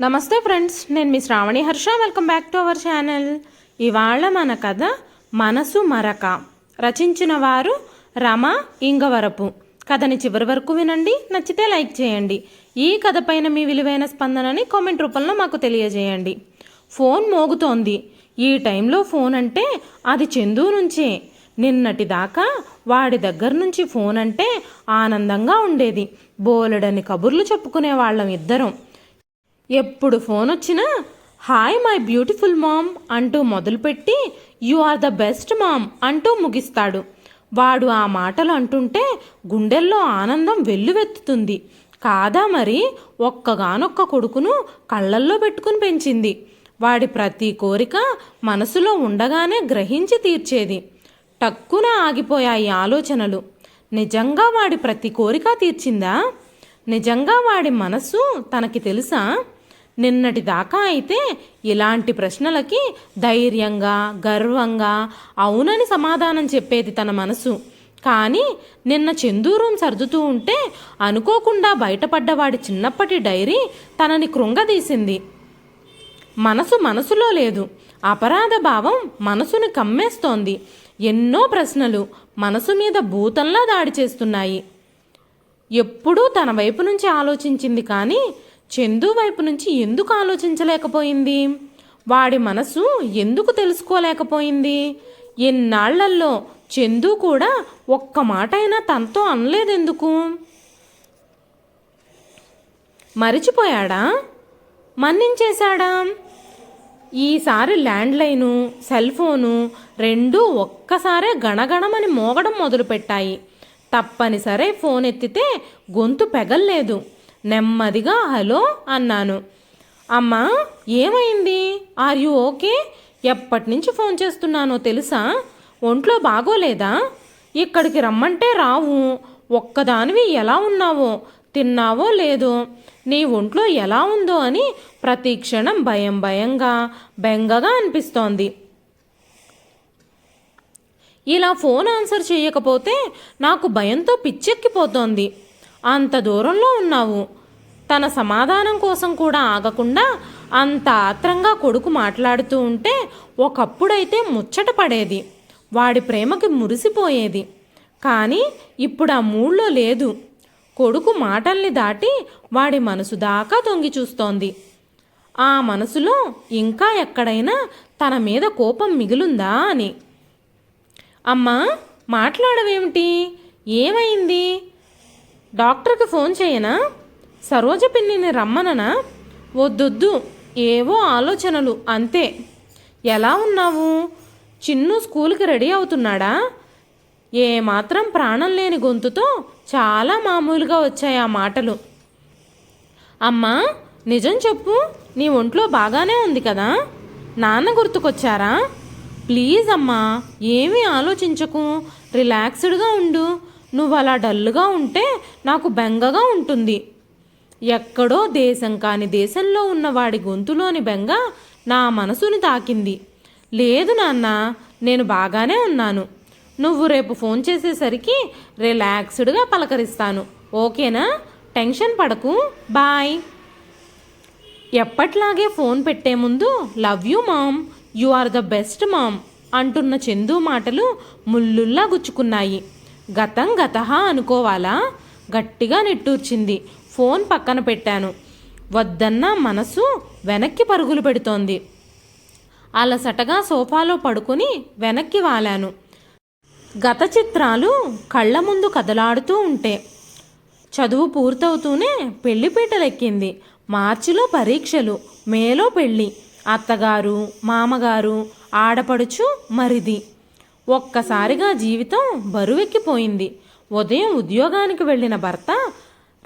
నమస్తే ఫ్రెండ్స్ నేను మీ Sravani Harsha. Welcome back to our channel ఇవాళ మన కథ మనసు మరక. రచించిన వారు రమ ఇంగవరపు. కథని చివరి వరకు వినండి నచ్చితే లైక్ చేయండి. ఈ కథ పైన మీ విలువైన స్పందనని కామెంట్ రూపంలో మాకు తెలియజేయండి. ఫోన్ మోగుతోంది. ఈ టైంలో ఫోన్ అంటే అది చందు నుంచే. నిన్నటి దాకా వాడి దగ్గర నుంచి ఫోన్ అంటే ఆనందంగా ఉండేది. బోలెడని కబుర్లు చెప్పుకునే వాళ్ళం ఇద్దరం. ఎప్పుడు ఫోన్ వచ్చినా హాయ్ మై బ్యూటిఫుల్ మామ్ అంటూ మొదలుపెట్టి you are the best mom అంటూ ముగిస్తాడు. వాడు ఆ మాటలు అంటుంటే గుండెల్లో ఆనందం వెల్లువెత్తుతుంది. కాదా మరి? ఒక్కగానొక్క కొడుకును కళ్ళల్లో పెట్టుకుని పెంచింది. వాడి ప్రతి కోరిక మనసులో ఉండగానే గ్రహించి తీర్చేది. టక్కున ఆగిపోయాయి ఆలోచనలు. నిజంగా వాడి ప్రతి కోరిక తీర్చిందా? నిజంగా వాడి మనసు తనకి తెలుసా? నిన్నటి దాకా అయితే ఇలాంటి ప్రశ్నలకి ధైర్యంగా గర్వంగా అవునని సమాధానం చెప్పేది తన మనసు. కానీ నిన్న చందూరం సర్దుతూ ఉంటే అనుకోకుండా బయటపడ్డవాడి చిన్నప్పటి డైరీ తనని కృంగదీసింది. మనసు మనసులో లేదు. అపరాధ భావం మనసుని కమ్మేస్తోంది. ఎన్నో ప్రశ్నలు మనసు మీద భూతంలా దాడి చేస్తున్నాయి. ఎప్పుడూ తన వైపు నుంచి ఆలోచించింది కానీ చందు వైపు నుంచి ఎందుకు ఆలోచించలేకపోయింది? వాడి మనసు ఎందుకు తెలుసుకోలేకపోయింది? ఎన్నాళ్ళల్లో చందు కూడా ఒక్క మాట అయినా తనతో అనలేదెందుకు? మరిచిపోయాడా? మన్నించేశాడా? ఈసారి ల్యాండ్లైను సెల్ ఫోను రెండూ ఒక్కసారే గణగణమని మోగడం మొదలుపెట్టాయి. తప్పనిసరే ఫోన్ ఎత్తితే గొంతు పెగల్లేదు. నెమ్మదిగా హలో అన్నాను. అమ్మా ఏమైంది? Are you okay? ఎప్పటి నుంచి ఫోన్ చేస్తున్నానో తెలుసా? ఒంట్లో బాగోలేదా? ఇక్కడికి రమ్మంటే రావు. ఒక్కదానివి ఎలా ఉన్నావో? తిన్నావో లేదో? నీ ఒంట్లో ఎలా ఉందో అని ప్రతి క్షణం భయం భయంగా బెంగగా అనిపిస్తోంది. ఇలా ఫోన్ ఆన్సర్ చేయకపోతే నాకు భయంతో పిచ్చెక్కిపోతోంది. అంత దూరంలో ఉన్నావు. తన సమాధానం కోసం కూడా ఆగకుండా అంత ఆత్రంగా కొడుకు మాట్లాడుతూ ఉంటే ఒకప్పుడైతే ముచ్చట పడేది. వాడి ప్రేమకి మురిసిపోయేది. కానీ ఇప్పుడు ఆ మూడ్లో లేదు. కొడుకు మాటల్ని దాటి వాడి మనసు దాకా తొంగి చూస్తోంది. ఆ మనసులో ఇంకా ఎక్కడైనా తన మీద కోపం మిగులుందా అని. అమ్మా మాట్లాడవేమిటి? ఏమైంది? డాక్టర్కి ఫోన్ చేయనా? సరోజ పిన్నిని రమ్మననా? వద్దొద్దు ఏవో ఆలోచనలు అంతే. ఎలా ఉన్నావు? చిన్ను స్కూల్కి రెడీ అవుతున్నాడా? ఏమాత్రం ప్రాణం లేని గొంతుతో చాలా మామూలుగా వచ్చాయి ఆ మాటలు. అమ్మా నిజం చెప్పు నీ ఒంట్లో బాగానే ఉంది కదా? నాన్న గుర్తుకొచ్చారా? ప్లీజ్ అమ్మా ఏమీ ఆలోచించకు. రిలాక్స్డ్గా ఉండు. నువ్వు అలా డల్గా ఉంటే నాకు బెంగగా ఉంటుంది. ఎక్కడో దేశం కాని దేశంలో ఉన్న వాడి గొంతులోని బెంగ నా మనసుని తాకింది. లేదు నాన్న నేను బాగానే ఉన్నాను. నువ్వు రేపు ఫోన్ చేసేసరికి రిలాక్స్డ్గా పలకరిస్తాను. ఓకేనా? టెన్షన్ పడకు. బాయ్. ఎప్పట్లాగే ఫోన్ పెట్టే ముందు love you mom. You are the best mom అంటున్న చందు మాటలు ముల్లుల్లా గుచ్చుకున్నాయి. గతం గతహ అనుకోవాలా? గట్టిగా నిట్టూర్చింది. ఫోన్ పక్కన పెట్టాను. వద్దన్న మనసు వెనక్కి పరుగులు పెడుతోంది. అలసటగా సోఫాలో పడుకుని వెనక్కి వాలాను. గత చిత్రాలు కళ్ళ ముందు కదలాడుతూ ఉంటే చదువు పూర్తవుతూనే పెళ్ళిపీటలెక్కింది. మార్చిలో పరీక్షలు మేలో పెళ్ళి అత్తగారు మామగారు ఆడపడుచు మరిది. ఒక్కసారిగా జీవితం బరువెక్కిపోయింది. ఉదయం ఉద్యోగానికి వెళ్ళిన భర్త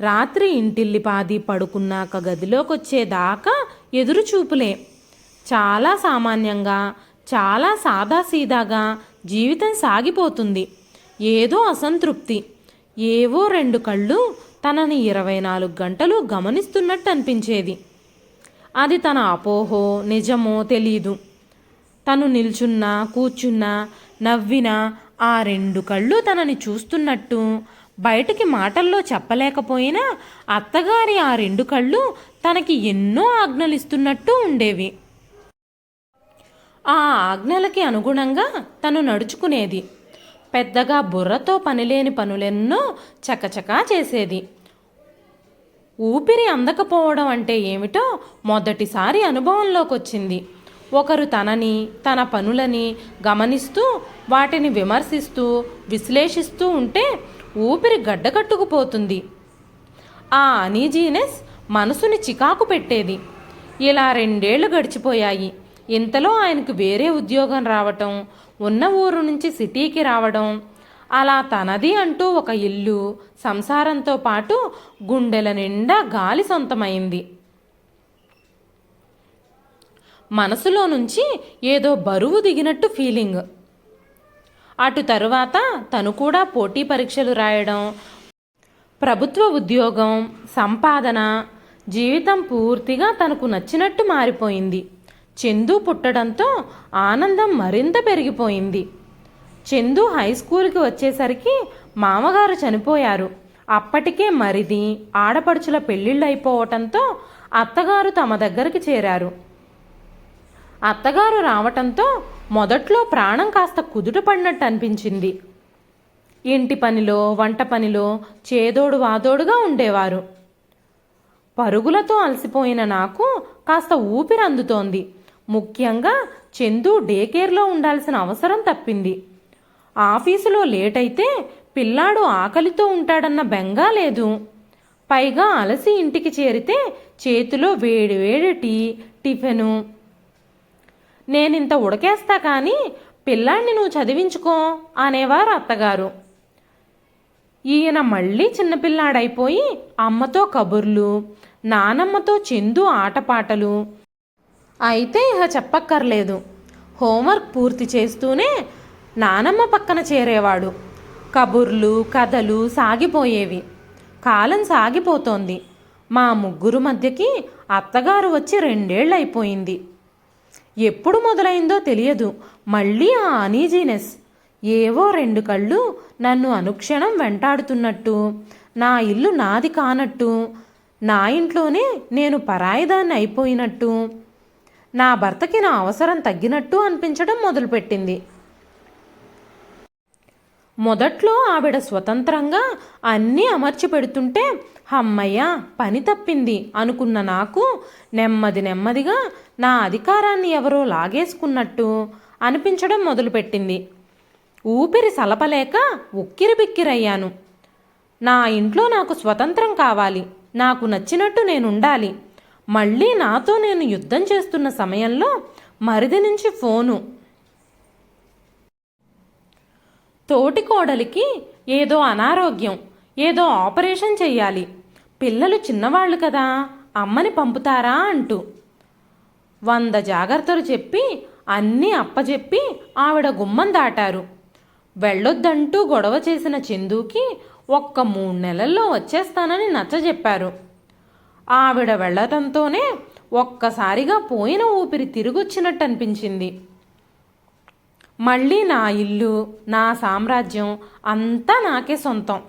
రాత్రి ఇంటిల్లిపాది పడుకున్నాక గదిలోకొచ్చేదాకా ఎదురుచూపులే. చాలా సామాన్యంగా చాలా సాదాసీదాగా జీవితం సాగిపోతుంది. ఏదో అసంతృప్తి. ఏవో రెండు కళ్ళు తనని ఇరవై నాలుగు గంటలు గమనిస్తున్నట్టు అనిపించేది అది తన అపోహో నిజమో తెలీదు. తను నిల్చున్నా కూర్చున్నా నవ్వినా ఆ రెండు కళ్ళు తనని చూస్తున్నట్టు బయటికి మాటల్లో చెప్పలేకపోయినా అత్తగారి ఆ రెండు కళ్ళు తనకి ఎన్నో ఆజ్ఞలు ఇస్తున్నట్టు ఉండేవి. ఆ ఆజ్ఞలకి అనుగుణంగా తను నడుచుకునేది. పెద్దగా బుర్రతో పనిలేని పనులెన్నో చకచకా చేసేది. ఊపిరి అందకపోవడం అంటే ఏమిటో మొదటిసారి అనుభవంలోకి వచ్చింది ఒకరు తనని తన పనులని గమనిస్తూ వాటిని విమర్శిస్తూ విశ్లేషిస్తూ ఉంటే ఊపిరి గడ్డకట్టుకుపోతుంది. ఆ అనీజీనెస్ మనసుని చికాకు పెట్టేది. ఇలా రెండేళ్ళు గడిచిపోయాయి. ఇంతలో ఆయనకు వేరే ఉద్యోగం రావటం ఉన్న ఊరు నుంచి సిటీకి రావడం అలా తనది అంటూ ఒక ఇల్లు సంసారంతో పాటు గుండెల నిండా గాలి సొంతమైంది. మనసులో నుంచి ఏదో బరువు దిగినట్టు ఫీలింగ్. అటు తరువాత తను కూడా పోటీ పరీక్షలు రాయడం ప్రభుత్వ ఉద్యోగం సంపాదన జీవితం పూర్తిగా తనకు నచ్చినట్టు మారిపోయింది. చందు పుట్టడంతో ఆనందం మరింత పెరిగిపోయింది. చందు హై స్కూల్కి వచ్చేసరికి మామగారు చనిపోయారు. అప్పటికే మరిది ఆడపడుచుల పెళ్ళిళ్ళు అయిపోవటంతో అత్తగారు తమ దగ్గరికి చేరారు. అత్తగారు రావటంతో మొదట్లో ప్రాణం కాస్త కుదుట పడినట్టు అనిపించింది. ఇంటి పనిలో వంట పనిలో చేదోడు వాదోడుగా ఉండేవారు. పరుగులతో అలసిపోయిన నాకు కాస్త ఊపిరి అందుతోంది. ముఖ్యంగా చందు డే కేర్లో ఉండాల్సిన అవసరం తప్పింది. ఆఫీసులో లేట్ అయితే పిల్లాడు ఆకలితో ఉంటాడన్న బెంగా లేదు. పైగా అలసి ఇంటికి చేరితే చేతిలో వేడి వేడి టీ టిఫిను. నేనింత ఉడకేస్తా కానీ పిల్లాడిని నువ్వు చదివించుకో అనేవారు అత్తగారు. ఈయన మళ్ళీ చిన్నపిల్లాడైపోయి అమ్మతో కబుర్లు నానమ్మతో చందు ఆటపాటలు. అయితే ఇహ చెప్పక్కర్లేదు. హోంవర్క్ పూర్తి చేస్తూనే నానమ్మ పక్కన చేరేవాడు. కబుర్లు కథలు సాగిపోయేవి. కాలం సాగిపోతోంది. మా ముగ్గురు మధ్యకి అత్తగారు వచ్చి రెండేళ్ళైపోయింది. ఎప్పుడు మొదలైందో తెలియదు. మళ్ళీ ఆ అనీజీనెస్ ఏవో రెండు కళ్ళు నన్ను అనుక్షణం వెంటాడుతున్నట్టు నా ఇల్లు నాది కానట్టు నా ఇంట్లోనే నేను పరాయిదాన్ని అయిపోయినట్టు నా భర్తకి నా అవసరం తగ్గినట్టు అనిపించడం మొదలుపెట్టింది. మొదట్లో ఆవిడ స్వతంత్రంగా అన్నీ అమర్చి పెడుతుంటే అమ్మయ్య పని తప్పింది అనుకున్న నాకు నెమ్మది నెమ్మదిగా నా అధికారాన్ని ఎవరో లాగేసుకున్నట్టు అనిపించడం మొదలుపెట్టింది. ఊపిరి సలపలేక ఉక్కిరి బిక్కిరయ్యాను నా ఇంట్లో నాకు స్వతంత్రం కావాలి నాకు నచ్చినట్టు నేను ఉండాలి మళ్ళీ నాతో నేను యుద్ధం చేస్తున్న సమయంలో మరిది నుంచి ఫోను తోటి కోడలికి ఏదో అనారోగ్యం ఏదో ఆపరేషన్ చెయ్యాలి. పిల్లలు చిన్నవాళ్ళు కదా అమ్మని పంపుతారా అంటూ. వంద జాగ్రత్తలు చెప్పి అన్నీ అప్పచెప్పి ఆవిడ గుమ్మం దాటారు. వెళ్ళొద్దంటూ గొడవ చేసిన చందుకి ఒక్క మూడు నెలల్లో వచ్చేస్తానని నచ్చజెప్పారు. ఆవిడ వెళ్ళటంతోనే ఒక్కసారిగా పోయిన ఊపిరి తిరిగొచ్చినట్టు అనిపించింది మళ్ళీ నా ఇల్లు నా సామ్రాజ్యం అంతా నాకే సొంతం.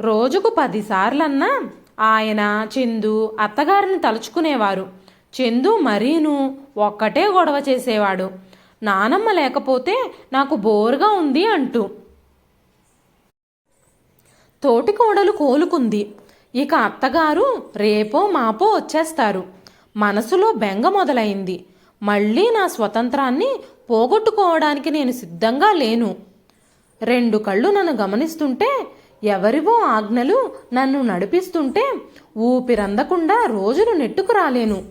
రోజుకు పదిసార్లన్నా ఆయన చందు అత్తగారిని తలుచుకునేవారు. చందు మరీను ఒక్కటే గొడవ చేసేవాడు. నానమ్మ లేకపోతే నాకు బోరుగా ఉంది అంటూ. తోటి కోడలు కోలుకుంది. ఇక అత్తగారు రేపో మాపో వచ్చేస్తారు. మనసులో బెంగ మొదలైంది. మళ్ళీ నా స్వతంత్రాన్ని పోగొట్టుకోవడానికి నేను సిద్ధంగా లేను. రెండు కళ్ళు నన్ను గమనిస్తుంటే ఎవరివో ఆజ్ఞలు నన్ను నడిపిస్తుంటే ఊపిరందకుండా రోజులు నెట్టుకు రాలేను.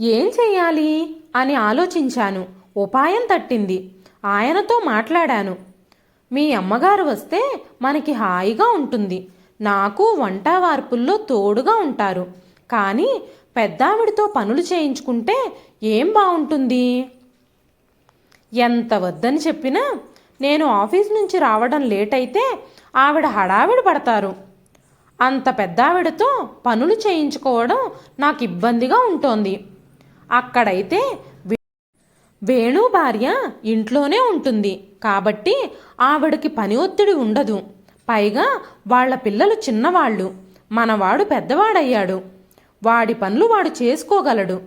ఏం చెయ్యాలి? అని ఆలోచించాను. ఉపాయం తట్టింది. ఆయనతో మాట్లాడాను. మీ అమ్మగారు వస్తే మనకి హాయిగా ఉంటుంది. నాకు వంట వార్పుల్లో తోడుగా ఉంటారు. కానీ పెద్దావిడితో పనులు చేయించుకుంటే ఏం బాగుంటుంది ఎంత వద్దని చెప్పినా నేను ఆఫీస్ నుంచి రావడం లేట్ అయితే ఆవిడ హడావిడి పడతారు. అంత పెద్దావిడతో పనులు చేయించుకోవడం నాకు ఇబ్బందిగా ఉంటోంది. అక్కడైతే వేణు భార్య ఇంట్లోనే ఉంటుంది. కాబట్టి ఆవిడకి పని ఒత్తిడి ఉండదు. పైగా వాళ్ళ పిల్లలు చిన్నవాళ్ళు. మనవాడు పెద్దవాడయ్యాడు. వాడి పనులు వాడు చేసుకోగలడు.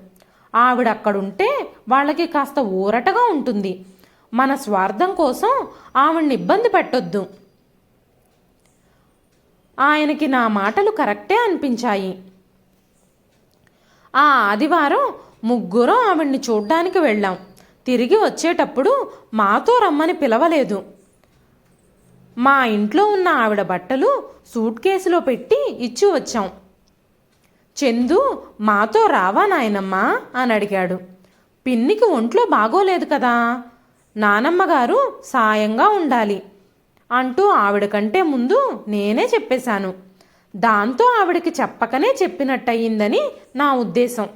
ఆవిడ అక్కడుంటే వాళ్ళకి కాస్త ఊరటగా ఉంటుంది. మన స్వార్థం కోసం ఆవిడ్ని ఇబ్బంది పెట్టొద్దు. ఆయనకి నా మాటలు కరెక్టే అనిపించాయి. ఆ ఆదివారం ముగ్గురం ఆవిడ్ని చూడ్డానికి వెళ్ళాం. తిరిగి వచ్చేటప్పుడు మాతో రమ్మని పిలవలేదు. మా ఇంట్లో ఉన్న ఆవిడ బట్టలు సూట్ కేసులో పెట్టి ఇచ్చి వచ్చాం. చందు మాతో రావా నాయనమ్మా? అని అడిగాడు. పిన్నికి ఒంట్లో బాగోలేదు కదా. నానమ్మగారు సాయంగా ఉండాలి అంటూ ఆవిడ కంటే ముందు నేనే చెప్పేశాను. దాంతో ఆవిడకి చెప్పకనే చెప్పినట్టయిందని నా ఉద్దేశం.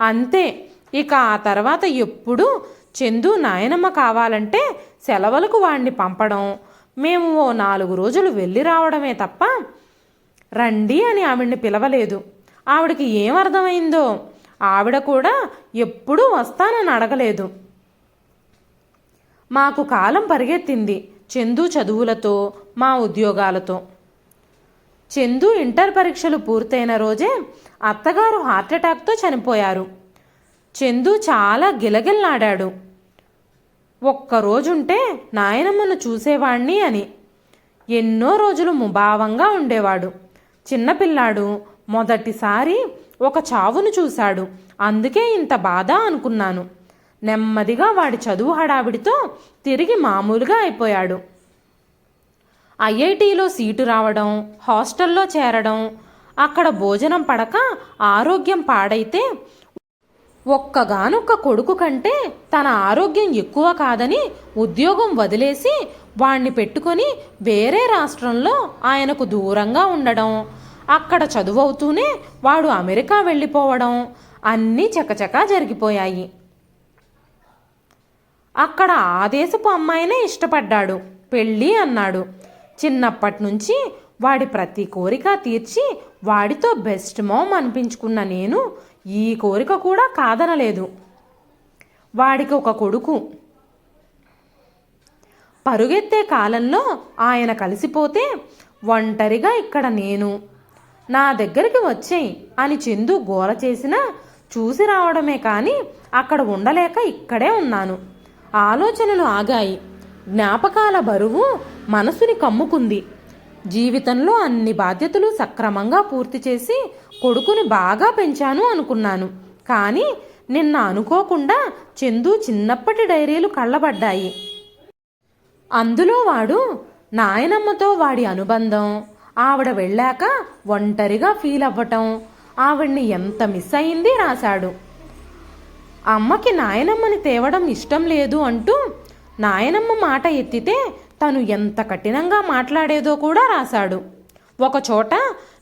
అంతే ఇక ఆ తర్వాత ఎప్పుడు చందు నాయనమ్మ కావాలంటే సెలవులకు వాడిని పంపడం మేము ఓ నాలుగు రోజులు వెళ్ళి రావడమే తప్ప రండి అని ఆవిడ్ని పిలవలేదు. ఆవిడకి ఏం అర్థమైందో ఆవిడ కూడా ఎప్పుడూ వస్తానని అడగలేదు. మాకు కాలం పరిగెత్తింది చందు చదువులతో మా ఉద్యోగాలతో. చందు ఇంటర్ పరీక్షలు పూర్తయిన రోజే అత్తగారు హార్ట్అటాక్తో చనిపోయారు. చందు చాలా గిలగిల్లాడాడు. ఒక్కరోజుంటే నాయనమ్మను చూసేవాణ్ణి అని. ఎన్నో రోజులు ముభావంగా ఉండేవాడు. చిన్నపిల్లాడు మొదటిసారి ఒక చావును చూశాడు. అందుకే ఇంత బాధ అనుకున్నాను. నెమ్మదిగా వాడి చదువు హడావిడితో తిరిగి మామూలుగా అయిపోయాడు. ఐఐటిలో సీటు రావడం హాస్టల్లో చేరడం అక్కడ భోజనం పడక ఆరోగ్యం పాడైతే ఒక్కగానొక్క కొడుకు కంటే తన ఆరోగ్యం ఎక్కువ కాదని ఉద్యోగం వదిలేసి వాణ్ణి పెట్టుకొని వేరే రాష్ట్రంలో ఆయనకు దూరంగా ఉండడం అక్కడ చదువవుతూనే వాడు అమెరికా వెళ్ళిపోవడం అన్నీ చకచకా జరిగిపోయాయి. అక్కడ ఆ దేశపు అమ్మాయినే ఇష్టపడ్డాడు. పెళ్ళి అన్నాడు. చిన్నప్పటి నుంచి వాడి ప్రతి కోరిక తీర్చి వాడితో బెస్ట్ మోమ్ అనిపించుకున్న నేను ఈ కోరిక కూడా కాదనలేదు. వాడికి ఒక కొడుకు. పరుగెత్తే కాలంలో ఆయన కలిసిపోతే ఒంటరిగా ఇక్కడ నేను నా దగ్గరికి వచ్చేయి అని చందు గోల చేసినా చూసి రావడమే కానీ అక్కడ ఉండలేక ఇక్కడే ఉన్నాను. ఆలోచనలు ఆగాయి. జ్ఞాపకాల బరువు మనసుని కమ్ముకుంది. జీవితంలో అన్ని బాధ్యతలు సక్రమంగా పూర్తి చేసి కొడుకుని బాగా పెంచాను అనుకున్నాను. కానీ నిన్న అనుకోకుండా చందు చిన్నప్పటి డైరీలు కళ్ళబడ్డాయి. అందులో వాడు నాయనమ్మతో వాడి అనుబంధం ఆవిడ వెళ్ళాక ఒంటరిగా ఫీల్ అవ్వటం. ఆవిడ్ని ఎంత మిస్ అయింది రాశాడు. అమ్మకి నాయనమ్మని తేవడం ఇష్టం లేదు అంటూ నాయనమ్మ మాట ఎత్తితే తను ఎంత కఠినంగా మాట్లాడేదో కూడా రాశాడు. ఒకచోట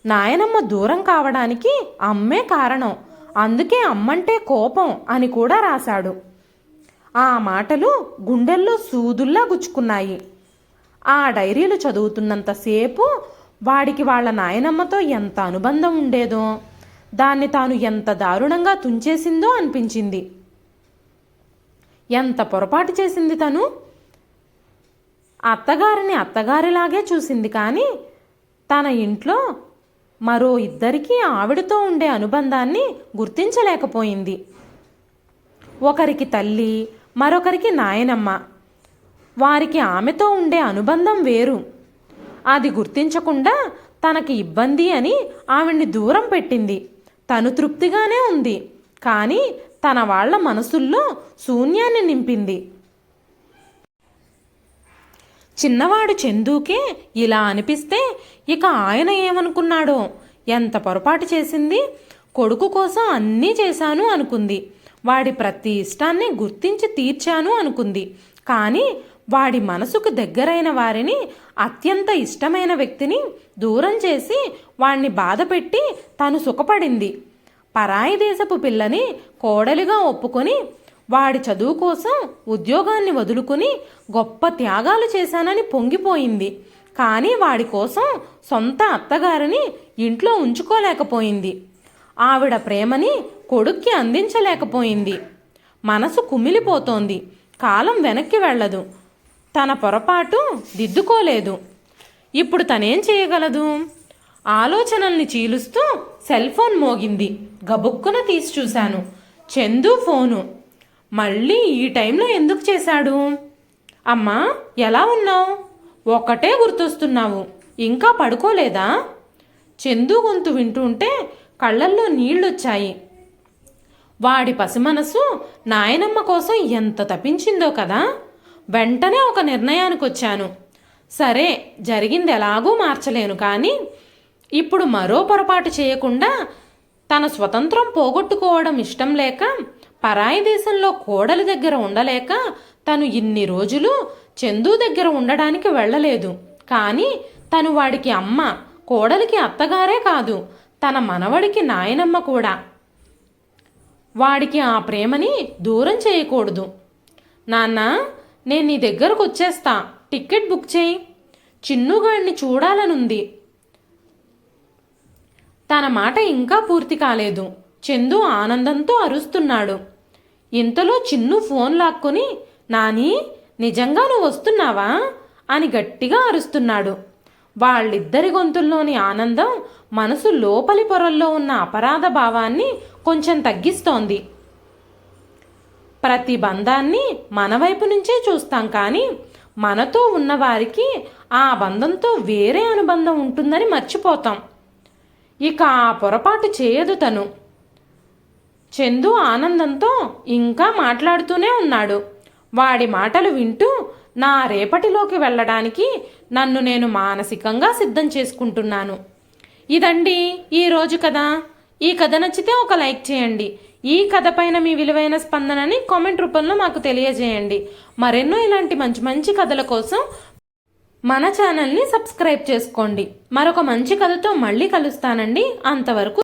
నాయనమ్మ దూరం కావడానికి అమ్మే కారణం అందుకే అమ్మంటే కోపం అని కూడా రాశాడు. ఆ మాటలు గుండెల్లో సూదుల్లా గుచ్చుకున్నాయి. ఆ డైరీలు చదువుతున్నంతసేపు వాడికి వాళ్ళ నాయనమ్మతో ఎంత అనుబంధం ఉండేదో దాన్ని తాను ఎంత దారుణంగా తుంచేసిందో అనిపించింది. ఎంత పొరపాటు చేసింది తను? అత్తగారిని అత్తగారిలాగే చూసింది కానీ తన ఇంట్లో మరో ఇద్దరికీ ఆవిడతో ఉండే అనుబంధాన్ని గుర్తించలేకపోయింది. ఒకరికి తల్లి మరొకరికి నాయనమ్మ. వారికి ఆమెతో ఉండే అనుబంధం వేరు. అది గుర్తించకుండా తనకి ఇబ్బంది అని ఆవిడ్ని దూరం పెట్టింది. తను తృప్తిగానే ఉంది. కానీ తన వాళ్ళ మనసుల్లో శూన్యాన్ని నింపింది. చిన్నవాడు చందుకే ఇలా అనిపిస్తే ఇక ఆయన ఏమనుకున్నాడో? ఎంత పొరపాటు చేసింది? కొడుకు కోసం అన్నీ చేశాను అనుకుంది. వాడి ప్రతి ఇష్టాన్ని గుర్తించి తీర్చాను అనుకుంది. కానీ వాడి మనసుకు దగ్గరైన వారిని అత్యంత ఇష్టమైన వ్యక్తిని దూరం చేసి వాణ్ణి బాధపెట్టి తను సుఖపడింది. పరాయి దేశపు పిల్లని కోడలిగా ఒప్పుకొని వాడి చదువు కోసం ఉద్యోగాన్ని వదులుకుని గొప్ప త్యాగాలు చేశానని పొంగిపోయింది. కానీ వాడి కోసం సొంత అత్తగారిని ఇంట్లో ఉంచుకోలేకపోయింది. ఆవిడ ప్రేమని కొడుక్కి అందించలేకపోయింది. మనసు కుమిలిపోతోంది. కాలం వెనక్కి వెళ్ళదు తన పొరపాటు దిద్దుకోలేదు. ఇప్పుడు తనేం చేయగలదు? ఆలోచనల్ని చీలుస్తూ సెల్ ఫోన్ మోగింది. గబుక్కున తీసి చూశాను. చందు ఫోను. మళ్ళీ ఈ టైంలో ఎందుకు చేశాడు? అమ్మా ఎలా ఉన్నావు? ఒకటే గుర్తొస్తున్నావు. ఇంకా పడుకోలేదా? చందు గొంతు వింటుంటే కళ్ళల్లో నీళ్ళొచ్చాయి. వాడి పసిమనసు నాయనమ్మ కోసం ఎంత తప్పించిందో కదా? వెంటనే ఒక నిర్ణయానికి వచ్చాను సరే జరిగింది ఎలాగూ మార్చలేను కానీ ఇప్పుడు మరో పొరపాటు చేయకుండా తన స్వతంత్రం పోగొట్టుకోవడం ఇష్టం లేక పరాయి దేశంలో కోడలి దగ్గర ఉండలేక తను ఇన్ని రోజులు చందు దగ్గర ఉండడానికి వెళ్ళలేదు. కానీ తను వాడికి అమ్మ కోడలికి అత్తగారే కాదు తన మనవడికి నాయనమ్మ కూడా. వాడికి ఆ ప్రేమని దూరం చేయకూడదు. నాన్న నేను నీ దగ్గరకు వచ్చేస్తా. టికెట్ బుక్ చేయి. చిన్నుగాడిని చూడాలనుంది. తన మాట ఇంకా పూర్తి కాలేదు. చందు ఆనందంతో అరుస్తున్నాడు. ఇంతలో చిన్ను ఫోన్ లాక్కొని నాని నిజంగా నువ్వు వస్తున్నావా? అని గట్టిగా అరుస్తున్నాడు. వాళ్ళిద్దరి గొంతుల్లోని ఆనందం మనసు లోపలి పొరల్లో ఉన్న అపరాధ భావాన్ని కొంచెం తగ్గిస్తోంది. ప్రతి బంధాన్ని మన వైపు నుంచే చూస్తాం కానీ మనతో ఉన్నవారికి ఆ బంధంతో వేరే అనుబంధం ఉంటుందని మర్చిపోతాం. ఇక ఆ పొరపాటు చేయదు తను. చందు ఆనందంతో ఇంకా మాట్లాడుతూనే ఉన్నాడు. వాడి మాటలు వింటూ నా రేపటిలోకి వెళ్ళడానికి నన్ను నేను మానసికంగా సిద్ధం చేసుకుంటున్నాను. ఇదండి ఈరోజు కథ. ఈ కథ నచ్చితే ఒక లైక్ చేయండి. ఈ కథ పైన మీ విలువైన స్పందనని కామెంట్ రూపంలో మాకు తెలియజేయండి. మరెన్నో ఇలాంటి మంచి మంచి కథల కోసం మన ఛానల్ని సబ్స్క్రైబ్ చేసుకోండి. మరొక మంచి కథతో మళ్ళీ కలుస్తానండి. అంతవరకు